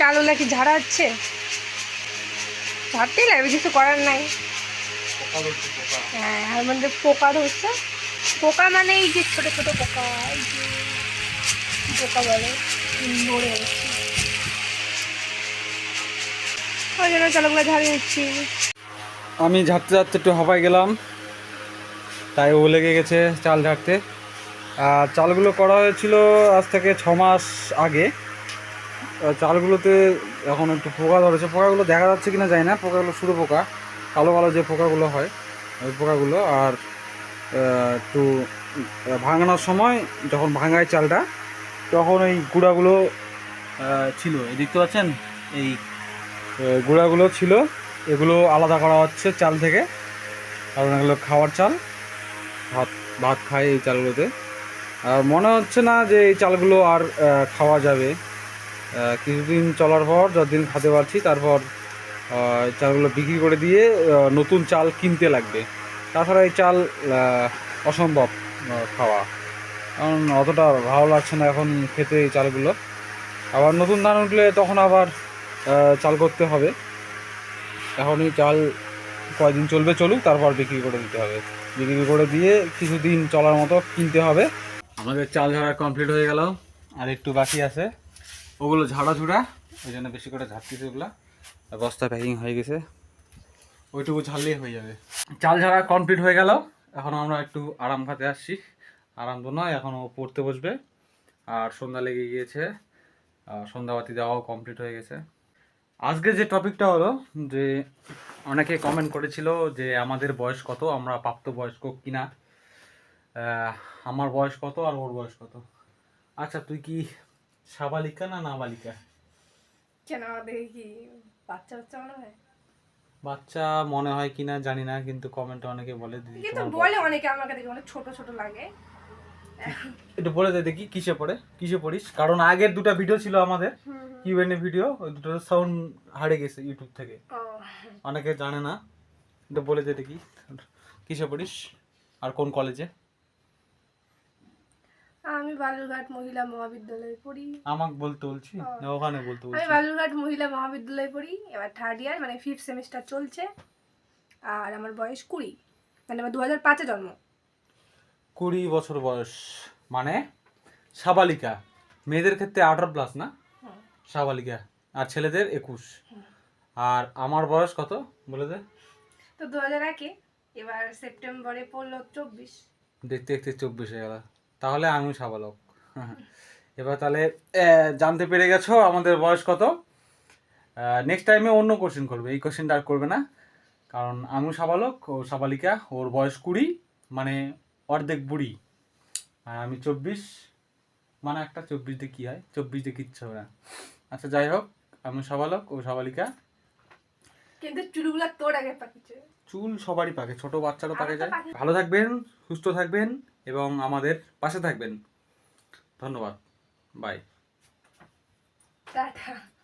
চালু নাকি ঝাড়াচ্ছে? ঝাড়তেই লাগবে কিছু করার নাই। হ্যাঁ মধ্যে পোকা ধরছে পোকা মানে এই যে ছোট ছোট পোকা, এই যে পোকা বলে? মরে যাচ্ছে ওই জন্য চালগুলো ঝাড়িয়ে নিচ্ছি আমি ঝাড়তে ঝাড়তে একটু হাঁপাই গেলাম, তাই ও লেগে গেছে চাল ঝাড়তে। আর চালগুলো করা হয়েছিল আজ থেকে ছ মাস আগে। চালগুলোতে এখন একটু পোকা ধরেছে। পোকাগুলো দেখা যাচ্ছে কিনা যায় না, পোকাগুলো শুধু পোকা, কালো কালো যে পোকাগুলো হয়, ওই পোকাগুলো। আর একটু ভাঙানোর সময় যখন ভাঙায় চালটা, তখন ওই গুঁড়াগুলো ছিল। এই দেখতে পাচ্ছেন? এই গুঁড়াগুলো ছিল। এগুলো আলাদা করা হচ্ছে চাল থেকে। কারণ এগুলো খাওয়ার চাল। ভাত ভাত খায় এই চালগুলোতে। আর মনে হচ্ছে না যে এই চালগুলো আর খাওয়া যাবে। কিছুদিন চলার পর যতদিন খাতে পারছি, তারপর চালগুলো বিক্রি করে দিয়ে নতুন চাল কিনতে লাগবে। তাছাড়া এই চাল অসম্ভব খাওয়া। কারণ অতটা ভালো লাগছে না এখন খেতে এই চালগুলো। আবার নতুন ধান উঠলে তখন আবার চাল করতে হবে। এখন এই চাল কয়দিন চলবে চলুক, তারপর বিক্রি করে দিতে হবে। বিক্রি করে দিয়ে কিছুদিন চলার মতো কিনতে হবে। আমাদের চাল ঝাড়া কমপ্লিট হয়ে গেল, আর একটু বাকি আছে। ওগুলো ঝাড়া ঝুড়া ওই জন্য বেশি করে ঝাড়তেছে ওগুলা। আর বস্তা প্যাকিং হয়ে গেছে। ওইটুকু ঝাড়লেই হয়ে যাবে। চাল ঝাড়া কমপ্লিট হয়ে গেল। এখন আমরা একটু আরাম খাতে আসছি। আরাম তো নয় এখন ও পড়তে বসবে। আর সন্ধ্যা লেগে গিয়েছে। আর সন্ধ্যাবাতি দেওয়াও কমপ্লিট হয়ে গেছে। আজকে যে টপিকটা হলো যে অনেকে কমেন্ট করেছিল যে আমাদের বয়স কত আমরা প্রাপ্ত বয়স্ক কিনা আমার বয়স কত আর ওর বয়স কত? আচ্ছা তুই কি সাবালিকা না নাবালিকা? কেন আমাদের কি বাচ্চা বাচ্চা মনে হয়? বাচ্চা মনে হয় কিনা জানি না কিন্তু কমেন্টে অনেকে বলে দিদি কিন্তু বলে অনেকে আমাকে দেখে অনেক ছোট ছোট লাগে। একটু বলে দে দেখি কিসে পড়ে? কিসে পড়িস? কারণ আগের দুটো ভিডিও ছিল আমাদের। কিউএনএ ভিডিও ওই দুটো সাউন্ড হারিয়ে গেছে ইউটিউব থেকে। অনেকে জানে না। একটু বলে দে দেখি কিসে পড়িস? আর কোন কলেজে আমি বালুরঘাট মহিলা মহাবিদ্যালয়ে পড়ি। আমাকে বলতে বলছি না ওখানে বলতে আমি বালুরঘাট মহিলা মহাবিদ্যালয়ে পড়ি এবার থার্ড ইয়ার মানে ফিফথ সেমিস্টার চলছে আর আমার বয়স কুড়ি মানে আমার দু হাজার পাঁচে জন্ম। কুড়ি বছর বয়স মানে সাবালিকা। মেয়েদের ক্ষেত্রে আঠারো প্লাস না? সাবালিকা আর ছেলেদের একুশ। আর আমার বয়স কত বলে দে? তো দু হাজার একে এবার সেপ্টেম্বরে পড়ল চব্বিশ। দেখতে দেখতে চব্বিশ হয়ে গেল। তাহলে আমি সাবালক। এবার তাহলে জানতে পেরে গেছো আমাদের বয়স কত? নেক্সট টাইমে অন্য কোশ্চেন করবে। এই কোশ্চেনটা আর করবে না। কারণ আমি সাবালক ও সাবালিকা ওর বয়স কুড়ি মানে অর্ধেক বুড়ি। আর আমি চব্বিশ মানে একটা চব্বিশ দিয়ে কী হয়? চব্বিশ দিয়ে কিচ্ছু হবে না। আচ্ছা যাই হোক আমি সাবালক ও সাবালিকা। কিন্তু চুলগুলা তোর আগে পাকিছে। চুল সবারই পাকে ছোট বাচ্চারও পাকে যায়। ভালো থাকবেন সুস্থ থাকবেন। এবং আমাদের পাশে থাকবেন। ধন্যবাদ। বাই। টাটা।